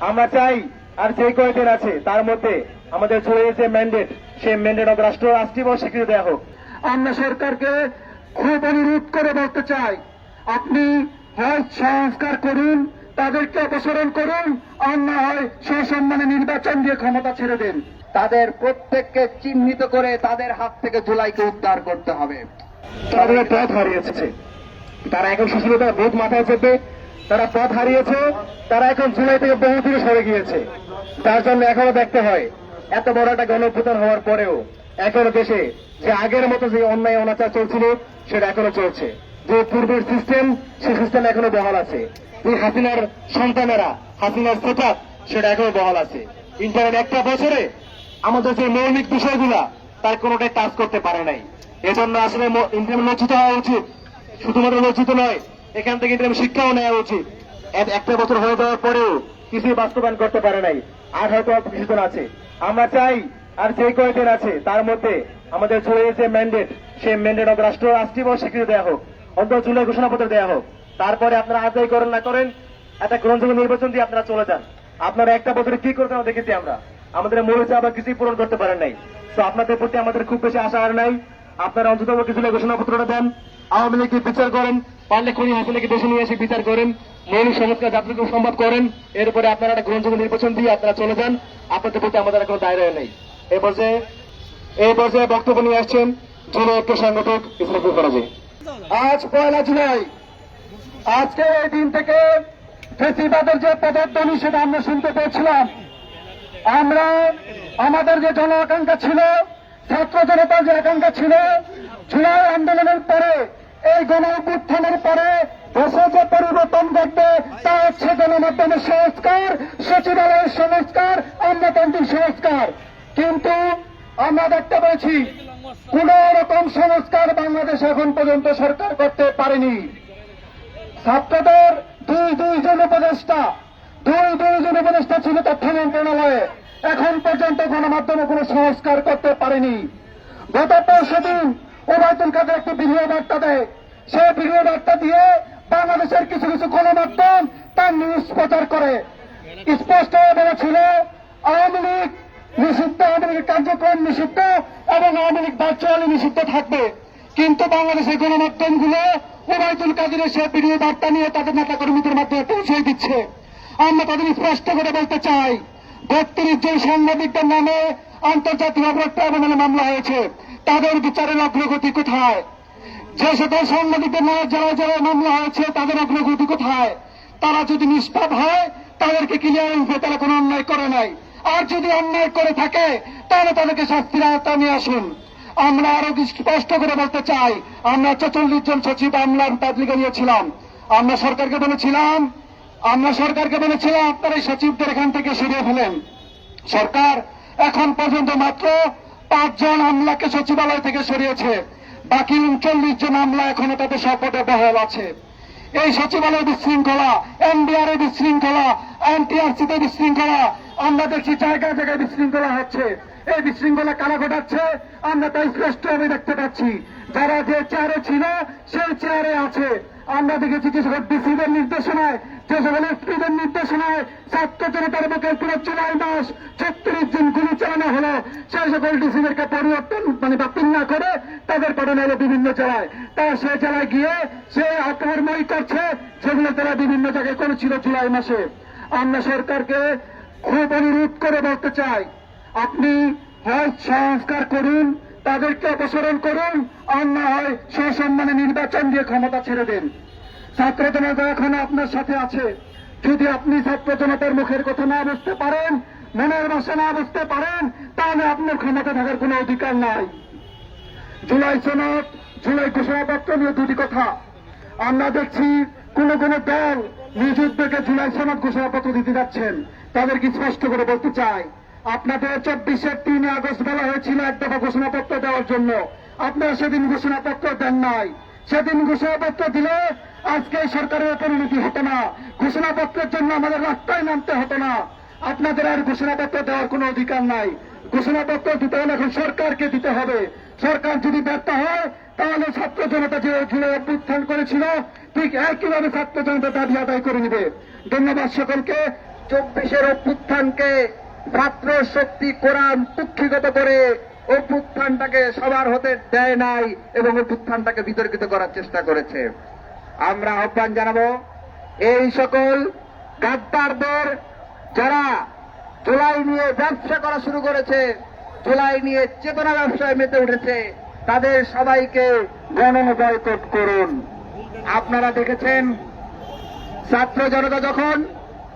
আমরা চাই আর যে কয়দিন আছে তার মধ্যে আমাদের চলে যে ম্যান্ডেট সেই ম্যান্ডেট of রাষ্ট্র রাষ্ট্রীয় স্বীকৃতি দেওয়া হোক। আমরা সরকারকে খুব অনুরোধ করে বলতে চাই আপনি হয় সংস্কার করুন তাদেরকে অপসারণ করুন আর না হয় সসম্মানে নির্বাচন দিয়ে ক্ষমতা ছেড়ে দিন। তাদের প্রত্যেককে চিহ্নিত করে তাদের হাত থেকে জুলাইকে উদ্ধার করতে হবে। তাদের পথ হারিয়েছে তারা এখন সুশীলতার বোধ মাথায় চেপে তারা পথ হারিয়েছে, তারা এখন জুলাই থেকে বহু দূরে সরে গিয়েছে। তার জন্য এখনও দেখতে হয়, এত বড় একটা গণপ্রদান হওয়ার পরেও এখনও দেশে যে আগের মতো যে অন্যায় অনাচার চলছিল, সেটা এখনও চলছে। যে পূর্বের সিস্টেম সেই সিস্টেম এখনও বহাল আছে। যে হাসিনার সন্তানেরা, হাসিনার সেটাপ সেটা এখনও বহাল আছে। ইন্টারনেট একটা বছরে আমাদের যে মৌলিক বিষয়গুলা, তার কোনোটাই কাজ করতে পারে নাই। এজন্য আসলে ইন্টারনেট লজ্জিত হওয়া উচিত। শুধুমাত্র লজ্জিত নয় এখান থেকে ইন্টারনেট শিক্ষাও নেওয়া উচিত। একটা বছর হয়ে যাওয়ার পরেও কিছুই বাস্তবায়ন করতে পারে নাই। আর হয়তো কিছুদিন আছে। আমরা চাই, আর যে কয়দিন আছে, তার মধ্যে আমাদের চলে যে ম্যান্ডেট সেই ম্যান্ডেট of রাষ্ট্র রাষ্ট্রীয় স্বীকৃতি দেওয়া হোক, অন্তত জুলাই ঘোষণাপত্র দেওয়া হোক। তারপরে আপনারা আদায় করেন না করেন, একটা গ্রহণযোগ্য নির্বাচন দিয়ে আপনারা চলে যান। আপনারা একটা বছরে কি করতে হবে দেখেছি আমরা। আমাদের মূল আবার কিছুই পূরণ করতে পারেন নাই। তো আপনাদের প্রতি আমাদের খুব বেশি আশা আর নাই। আপনারা অন্তত কিছু ঘোষণাপত্রটা দেন। আওয়ামী লীগকে বিচার করেন? পারলে খনি হাসিনাকে দেশে নিয়ে এসে বিচার করেন? মৌলিক সংস্কার যাত্রীকে সম্ভব করেন? এরপরে আপনারা একটা গ্রহণযোগ্য নির্বাচন দিয়ে আপনারা চলে যান। আপনাদের প্রতি আমাদের কোনো দায়রা নেই। এই পর্যায়ে এই পর্যায়ে বক্তব্য নিয়ে আসছেন জুলাই ঐক্য সংগঠক ইসলাফুল ফরাজি। আজ পয়লা জুলাই। আজকে এই দিন থেকে ফেসিবাদের যে পদধ্বনি সেটা আমরা শুনতে পেয়েছিলাম। আমরা, আমাদের যে জন আকাঙ্ক্ষা ছিল, ছাত্র জনতার যে আকাঙ্ক্ষা ছিল জুলাই আন্দোলনের পরে এই গণ অভ্যুত্থানের পরে দেশে যে পরিবর্তন ঘটবে, তা হচ্ছে গণমাধ্যমের সংস্কার, সচিবালয়ের সংস্কার আমলাতান্ত্রিক সংস্কার। কিন্তু আমরা দেখতে পেয়েছি, কোন রকম সংস্কার বাংলাদেশ এখন পর্যন্ত সরকার করতে পারেনি। ছাত্রদের দুই দুইজন উপদেষ্টা, দুই দুইজন উপদেষ্টা ছিল তথ্য মন্ত্রণালয়ে। এখন পর্যন্ত গণমাধ্যমে কোনো সংস্কার করতে পারেনি। গত পরশু দিন ওবায়দুল কাদের একটি ভিডিও বার্তা দেয়। সেই ভিডিও বার্তা দিয়ে বাংলাদেশের কিছু কিছু গণমাধ্যম তার নিউজ প্রচার করে। স্পষ্ট বলেছিল, আওয়ামী লীগ নিষিদ্ধ, আওয়ামী লীগের কার্যক্রম নিষিদ্ধ এবং আওয়ামী লীগ ভার্চুয়ালি নিষিদ্ধ থাকবে। কিন্তু বাংলাদেশের গণমাধ্যমগুলো ওবায়দুল কাদিরের সে ভিডিও বার্তা নিয়ে তাদের নেতা কর্মীদের মাধ্যমে পৌঁছে দিচ্ছে। আমরা তাদের স্পষ্ট করে বলতে চাই, বত্রিশ জন সাংবাদিকদের নামে আন্তর্জাতিক অপরাধ ট্রাইব্যুনালে মামলা হয়েছে। তাদের বিচারের অগ্রগতি কোথায়? যে সকল সাংবাদিকদের নামে যারা যারা মামলা হয়েছে, তাদের অগ্রগতি কোথায়? তারা যদি নিষ্পাপ হয়, তাদেরকে ক্লিয়ারেন্স দিয়ে তারা কোনো অন্যায় করে নাই। আর যদি অন্যায় করে থাকে, তাহলে তাদেরকে শাস্তির আওতায় নিয়ে আসুন। আমরা আরও স্পষ্ট করে বলতে চাই। আমরা চল্লিশ জন সচিব আমলার তাবলিগে নিয়েছিলাম। আমরা সরকারকে বলেছিলাম, আমরা সরকারকে বলেছিলাম, আপনারা এই সচিবদের এখান থেকে সরিয়ে ফেলেন। সরকার এখন পর্যন্ত মাত্র পাঁচজন আমলাকে সচিবালয় থেকে সরিয়েছে। বাকি উনচল্লিশ জন আমলা এখনও তাদের শপথে বহাল আছে। এই সচিবালয় বিশৃঙ্খলা এনডিআর এর বিশৃঙ্খলা, এনটিআরসিতে বিশৃঙ্খলা, আমরা দেখছি জায়গায় জায়গায় বিশৃঙ্খলা হচ্ছে। এই বিশৃঙ্খলা কারা ঘটাচ্ছে? আমরা তাই স্পষ্টভাবে দেখতে পাচ্ছি। যারা যে চেয়ারে ছিল, সেই চেয়ারে আছে। আমরা দেখেছি যে সকল ডিসিদের নির্দেশনায়, যে সকল এসপিদের নির্দেশনায় ছাত্র জনতার বুকে পুরো জুলাই মাস ছত্রিশ দিন চালানো হলো সেই সকল ডিসিদেরকে পরিবর্তন মানে বাতিল না করে তাদের পাঠানো হলো বিভিন্ন জেলায়। তারা সে জেলায় গিয়ে সে আক্রমণময় করছে যেগুলো তারা বিভিন্ন জায়গায় করেছিল জুলাই মাসে। আমরা সরকারকে খুব অনুরোধ করে বলতে চাই, আপনি হয় সংস্কার করুন, তাদেরকে অপসারণ করুন, আর না হয় সসম্মানে নির্বাচন দিয়ে ক্ষমতা ছেড়ে দেন। ছাত্র জনতা এখন আপনার সাথে আছে। যদি আপনি ছাত্র জনতার মুখের কথা না বুঝতে পারেন মনের ভাষা না বুঝতে পারেন তাহলে আপনার ক্ষমতা থাকার কোনো অধিকার নাই। জুলাই সনদ, জুলাই ঘোষণাপত্র নিয়ে দুটি কথা। আমরা দেখছি কোন কোন দল নিজ উদ্যোগে জুলাই সনদ ঘোষণাপত্র দিতে যাচ্ছেন। তাদেরকে স্পষ্ট করে বলতে চাই, আপনাদের চব্বিশের তিন আগস্ট বলা হয়েছিল এক দফা ঘোষণাপত্র দেওয়ার জন্য। আপনারা সেদিন ঘোষণাপত্র দেন নাই। সেদিন ঘোষণাপত্র দিলে আজকে সরকারের পরিণতি হতো না। ঘোষণাপত্রের জন্য আমাদের রাস্তায় নামতে হতো না। আপনাদের আর ঘোষণাপত্র দেওয়ার কোনো অধিকার নাই। ঘোষণাপত্র দিতে হলে এখন সরকারকে দিতে হবে। সরকার যদি ব্যর্থ হয়, তাহলে ছাত্র জনতা যে জুড়ে অভ্যুত্থান করেছিল, ঠিক একইভাবে ছাত্র জনতা দাবি আদায় করে নিবে। ধন্যবাদ সকলকে। চব্বিশের অভ্যুত্থানকে ছাত্র শক্তি কোরআন কুক্ষিগত করে অভ্যুত্থানটাকে সবার হতে দেয় নাই এবং অভ্যুত্থানটাকে বিতর্কিত করার চেষ্টা করেছে। আমরা আহ্বান জানাব, এই সকল গাদ্দারদের যারা জুলাই নিয়ে ব্যবসা করা শুরু করেছে জুলাই নিয়ে চেতনা ব্যবসায় মেতে উঠেছে, তাদের সবাইকে গণ বয়কট করুন। আপনারা দেখেছেন, ছাত্র জনতা যখন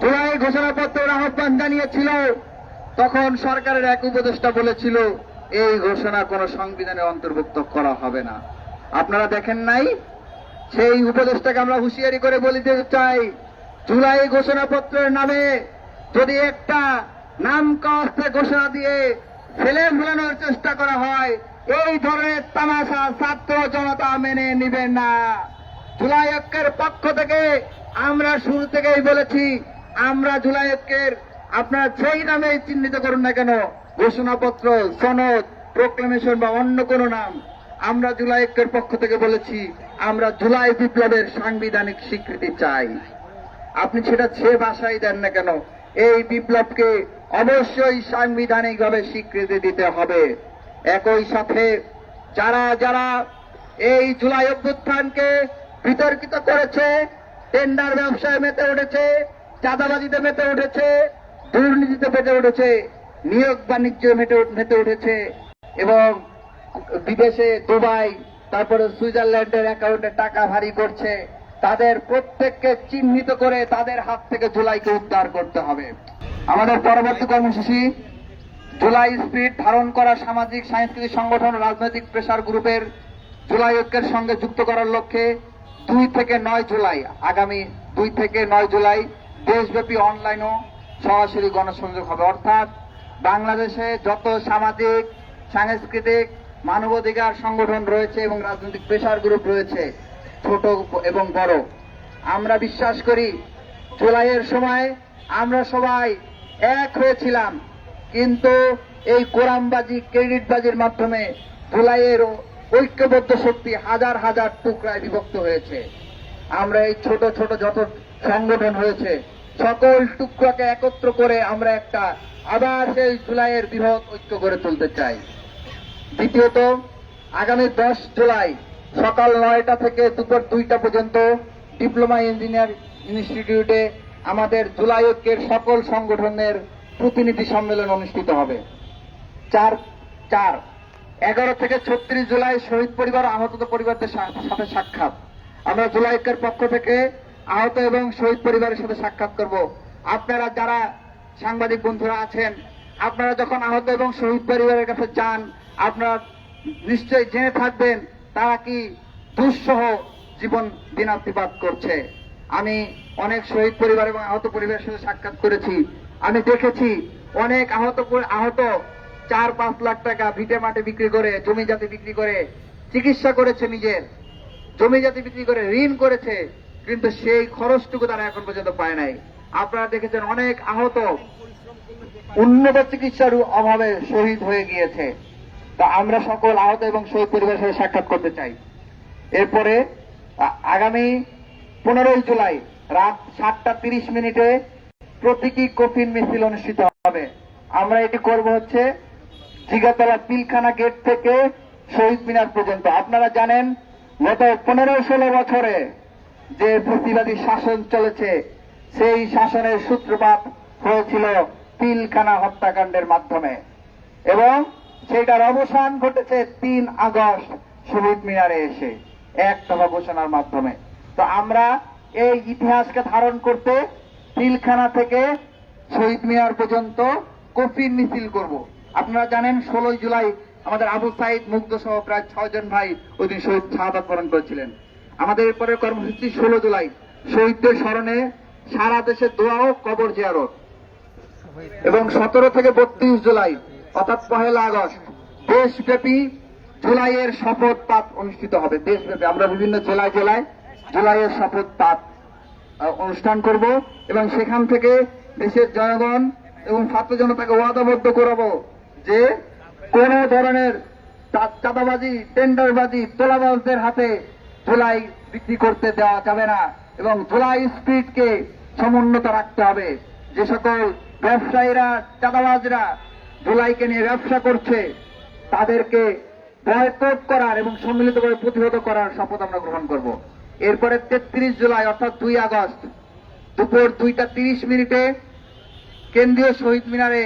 জুলাই ঘোষণাপত্রের আহ্বান জানিয়েছিল, তখন সরকারের এক উপদেষ্টা বলেছিল, এই ঘোষণা কোনো সংবিধানে অন্তর্ভুক্ত করা হবে না। আপনারা দেখেন নাই? সেই উপদেষ্টাকে আমরা হুঁশিয়ারি করে বলিতে চাই জুলাই ঘোষণাপত্রের নামে যদি একটা নাম কাস্তে ঘোষণা দিয়ে ছেলে ভুলানোর চেষ্টা করা হয়, এই ধরনের তামাশা ছাত্র জনতা মেনে নিবে না। জুলাই পক্ষ থেকে আমরা শুরু থেকেই বলেছি, আমরা জুলাই ঐক্যের আপনারা যেই নামে চিহ্নিত করুন না কেন, ঘোষণাপত্র, সনদ প্রোক্লেমেশন বা অন্য কোনো নাম, আমরা জুলাই পক্ষ থেকে বলেছি, আমরা জুলাই বিপ্লবের সাংবিধানিক স্বীকৃতি চাই। আপনি সেটা যে ভাষাই দেন না কেন এই বিপ্লবকে অবশ্যই সাংবিধানিকভাবে স্বীকৃতি দিতে হবে। একই সাথে যারা যারা এই জুলাই অভ্যুত্থানকে বিতর্কিত করেছে, টেন্ডার ব্যবসায় মেতে উঠেছে, চাঁদাবাজিতে মেতে উঠেছে, দুর্নীতিতে মেতে উঠেছে, নিয়োগ বাণিজ্য মেতে মেতে উঠেছে এবং বিদেশে দুবাই, তারপরে সুইজারল্যান্ডের অ্যাকাউন্টে টাকা ভারী করছে। তাদের প্রত্যেককে চিহ্নিত করে তাদের হাত থেকে জুলাইকে উদ্ধার করতে হবে। আমাদের পরবর্তী কর্মসূচি জুলাই স্পিড ধারণ করা সামাজিক, সাংস্কৃতিক সংগঠন রাজনৈতিক প্রেসার গ্রুপের জুলাই ঐক্যের সঙ্গে যুক্ত করার লক্ষ্যে দুই থেকে নয় জুলাই, আগামী দুই থেকে নয় জুলাই দেশব্যাপী অনলাইন ও সরাসরি গণসংযোগ হবে। অর্থাৎ বাংলাদেশে যত সামাজিক, সাংস্কৃতিক মানবাধিকার সংগঠন রয়েছে এবং রাজনৈতিক প্রেসার গ্রুপ রয়েছে ছোট এবং বড়। আমরা বিশ্বাস করি, জুলাইয়ের সময় আমরা সবাই এক হয়েছিলাম। কিন্তু এই কোরআনবাজি ক্রেডিটবাজির মাধ্যমে জুলাইয়ের ঐক্যবদ্ধ শক্তি হাজার হাজার টুকরায় বিভক্ত হয়েছে। আমরা এই ছোট ছোট যত সংগঠন হয়েছে, সকল টুকরাকে একত্র করে আমরা একটা আবার সেই জুলাইয়ের বৃহৎ ঐক্য গড়ে তুলতে চাই। দ্বিতীয়ত, আগামী দশ জুলাই সকাল নয়টা থেকে দুপুর দুইটা পর্যন্ত ডিপ্লোমা ইঞ্জিনিয়ার ইনস্টিটিউটে আমাদের জুলাই ঐক্যের সকল সংগঠনের প্রতিনিধি সম্মেলন অনুষ্ঠিত হবে। চার চার, এগারো থেকে ছত্রিশ জুলাই শহীদ পরিবার, আহত পরিবারদের সাথে সাক্ষাৎ। আমরা জুলাই ঐক্যের পক্ষ থেকে আহত এবং শহীদ পরিবারের সাথে সাক্ষাৎ করব। আপনারা যারা সাংবাদিক বন্ধুরা আছেন, আপনারা যখন আহত এবং শহীদ পরিবারের কাছে যান, আপনারা নিশ্চয়ই জেনে থাকবেন তারা কি দুঃসহ জীবন দিনাতিপাত করছে? আমি অনেক শহীদ পরিবার এবং আহত পরিবারের সাথে সাক্ষাৎ করেছি। আমি দেখেছি অনেক আহত আহত চার পাঁচ লাখ টাকা ভিটে মাঠে বিক্রি করে, জমি জাতি বিক্রি করে, চিকিৎসা করেছে নিজের। জমি জাতি বিক্রি করে, ঋণ করেছে, কিন্তু সেই খরচটুকু তারা এখন পর্যন্ত পায় নাই। আপনারা দেখেছেন অনেক আহত উন্নত চিকিৎসার অভাবে শহীদ হয়ে গিয়েছে। তা আমরা সকল আহত এবং শহীদ পরিবারের সাথে সাক্ষাৎ করতে চাই। এরপরে আগামী পনেরোই জুলাই রাত সাতটা তিরিশ মিনিটে প্রতীকী কফিন মিছিল অনুষ্ঠিত হবে। আমরা এটি করব হচ্ছে জিগাতলা পিলখানা গেট থেকে শহীদ মিনার পর্যন্ত। আপনারা জানেন, গত পনেরো ষোলো বছরে যে প্রতিবাদী শাসন চলেছে, সেই শাসনের সূত্রপাত হয়েছিল পিলখানা হত্যাকাণ্ডের মাধ্যমে। এবং সেটার অবসান ঘটেছে তিন আগস্ট শহীদ মিনারে এসে, এক দফা ঘোষণার মাধ্যমে। তো আমরা এই ইতিহাসকে ধারণ করতে পিলখানা থেকে শহীদ মিনার পর্যন্ত কফিন মিছিল করব। আপনারা জানেন, ষোলোই জুলাই আমাদের আবু সাইদ মুগ্ধ সহ প্রায় ছয়জন ভাই ওই দিন শহীদ শাহাদাত বরণ করেছিলেন। আমাদের এরপরের কর্মসূচি ষোলো জুলাই। শহীদদের স্মরণে সারা দেশে দোয়া ও কবর জিয়ারত। এবং সতেরো থেকে বত্রিশ জুলাই অর্থাৎ পহেলা আগস্ট, দেশব্যাপী জুলাইয়ের শপথ পাঠ অনুষ্ঠিত হবে। দেশব্যাপী, আমরা বিভিন্ন জেলায় জেলায় জুলাইয়ের শপথ পাঠ অনুষ্ঠান করব এবং সেখান থেকে দেশের জনগণ এবং ছাত্র জনতাকে ওয়াদাবদ্ধ করাবো যে কোন ধরনের চাঁদাবাজি, টেন্ডারবাজি, তোলাবাজদের হাতে জুলাই বিক্রি করতে দেওয়া যাবে না এবং জুলাই স্পিডকে সমুন্নত রাখতে হবে। যে সকল ব্যবসায়ীরা, চাঁদাবাজরা জুলাইকে নিয়ে ব্যবসা করছে, তাদেরকে বয়কট করার এবং সম্মিলিতভাবে প্রতিহত করার শপথ আমরা গ্রহণ করব। এরপরে তেত্রিশ জুলাই, অর্থাৎ দুই আগস্ট, দুপুর দুইটা তিরিশ মিনিটে কেন্দ্রীয় শহীদ মিনারে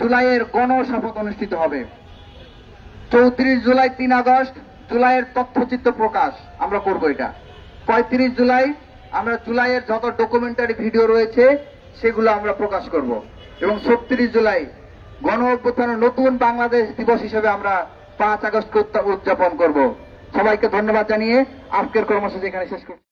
জুলাইয়ের গণশপথ অনুষ্ঠিত হবে। চৌত্রিশ জুলাই, তিন আগস্ট, জুলাইয়ের তথ্যচিত্র প্রকাশ, আমরা করব এটা। পঁয়ত্রিশ জুলাই, আমরা জুলাইয়ের যত ডকুমেন্টারি ভিডিও রয়েছে, সেগুলো আমরা প্রকাশ করব। এবং ছত্রিশ জুলাই গণ অভ্যুত্থানের নতুন বাংলাদেশ দিবস হিসেবে আমরা পাঁচ আগস্টকে উদযাপন করব। সবাইকে ধন্যবাদ জানিয়ে আজকের কর্মসূচি এখানে শেষ করছি।